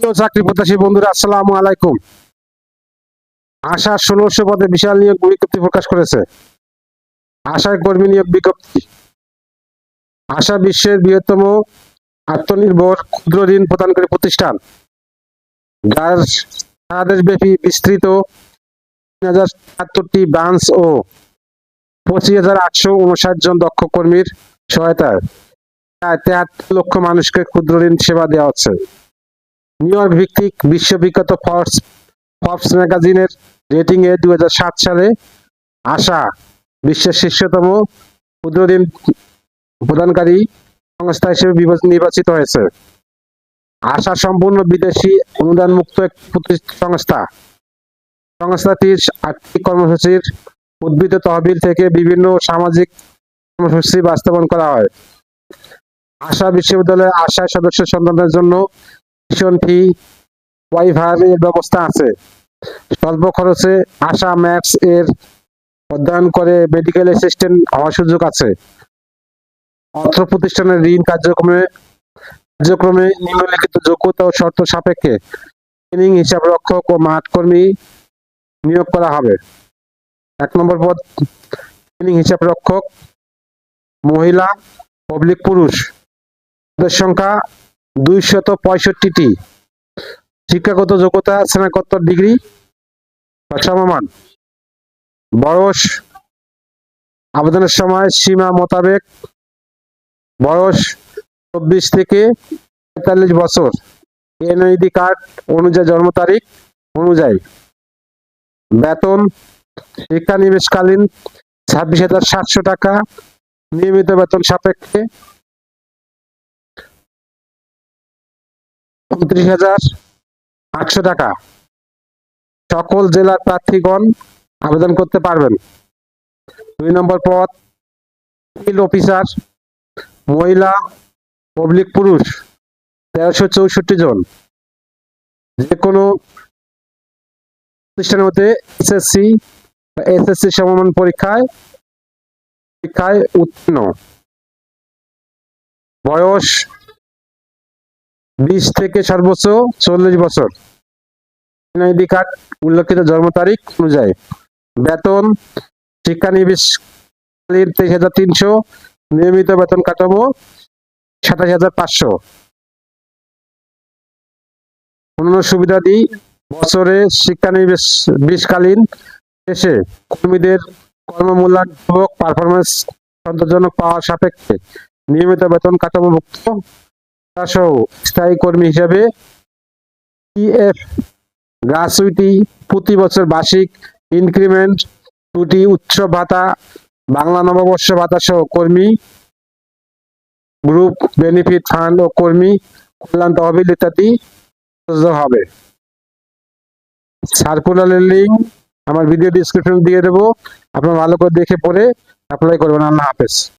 প্রিয় চাকরি প্রত্যাশী বন্ধুরা, আসসালামু আলাইকুম। আশা ষোলোশো পদে বিশাল নিয়োগ বিজ্ঞপ্তি প্রকাশ করেছে। আশায় কর্মী নিয়োগ বিজ্ঞপ্তি। আশা বিশ্বের বৃহত্তম আত্মনির্ভর ক্ষুদ্র ঋণ প্রদানকারী প্রতিষ্ঠান। যার সারা বিস্তৃত তিন হাজার সাতাত্তরটি ব্রাঞ্চ ও পঁচিশ হাজার আটশো উনষাট জন দক্ষ কর্মীর সহায়তায় প্রায় তেহাত্তর লক্ষ মানুষকে ক্ষুদ্র ঋণ সেবা দেওয়া হচ্ছে। নিউ ইয়র্ক ভিত্তিক বিশ্ববিখ্যাত ফর্বস ফর্বস ম্যাগাজিনের রেটিং এ দুই হাজার সাত সালে আশা, বিশ্বের শীর্ষতম ক্ষুদ্র প্রদানকারী সংস্থা হিসেবে নির্বাচিত হয়েছে। আশা সম্পূর্ণ বিদেশি অনুদান মুক্ত প্রতিষ্ঠা সংস্থা। সংস্থাটির আর্থিক কর্মসূচির উদ্ভিদ তহবিল থেকে বিভিন্ন সামাজিক কর্মসূচি বাস্তবায়ন করা হয়। আশা বিশ্ববিদ্যালয়ের আশা সদস্য সন্তানদের জন্য টিউশন ফি ওয়াইফাই এর ব্যবস্থা আছে। স্বল্প খরচে আশা ম্যাথস এর অধ্যয়ন করে মেডিকেল অ্যাসিস্ট্যান্ট হওয়ার সুযোগ আছে। অর্থ প্রতিষ্ঠানের ঋণ কার্যক্রমে কার্যক্রমে নিম্নলিখিত যোগ্যতা ও শর্ত সাপেক্ষে ট্রেনিং হিসাব রক্ষক ও মাঠ কর্মী নিয়োগ করা হবে। এক নম্বর পদ ট্রেনিং হিসাব রক্ষক, মহিলা পাবলিক পুরুষ। সংখ্যা দুইশত পঁয়ষট্টিটি। শিক্ষাগত যোগ্যতা, স্নাতকোত্তর ডিগ্রি। সমমান বয়স আবেদনের সময় সীমা মোতাবেক। বয়স চব্বিশ থেকে পঁয়তাল্লিশ বছর। এনআইডি কার্ড অনুযায়ী জন্ম তারিখ অনুযায়ী। বেতন শিক্ষানিবেশকালীন ছাব্বিশ হাজার সাতশো টাকা। নিয়মিত বেতন সাপেক্ষে উনত্রিশ হাজার আটশো টাকা। সকল জেলার প্রার্থীগণ আবেদন করতে পারবেন। দুই নম্বর পদ, ফিল্ড অফিসার, মহিলা, পাবলিক পুরুষ, তেরোশো চৌষট্টি জন। যে কোনো প্রতিষ্ঠানের মধ্যে এসএসসি এসএসসি সমমান পরীক্ষায় পরীক্ষায় উত্তীর্ণ। বয়স বিশ থেকে সর্বোচ্চ চল্লিশ বছর। কার্ড উল্লেখিত জন্ম তারিখ অনুযায়ী। বেতন শিক্ষানিবেশ তেইশ হাজার তিনশো, নিয়মিত বেতন কাঠামো সাতাশ হাজার পাঁচশো। অন্যান্য সুবিধাদি, বছরে শিক্ষানিবেশ বিশকালীন শেষে কর্মীদের কর্মমূল্যায়ন পারফরমেন্স সন্তোষজনক পাওয়ার সাপেক্ষে নিয়মিত বেতন কাঠামোভুক্ত সহ স্থায়ী কর্মী হিসেবে পিএফ গ্রাচুইটি প্রতি বছর বার্ষিক ইনক্রিমেন্ট ছুটি উৎসব ভাতা, বাংলা নববর্ষ ভাতা সহ কর্মী গ্রুপ বেনিফিট ফান্ড ও কর্মী কল্যাণ তহবিল ইত্যাদি হবে। সার্কুলারের লিঙ্ক আমার ভিডিও ডিসক্রিপশন দিয়ে দেবো। আপনারা ভালো করে দেখে পড়ে অ্যাপ্লাই করবেন। আল্লাহ হাফেজ।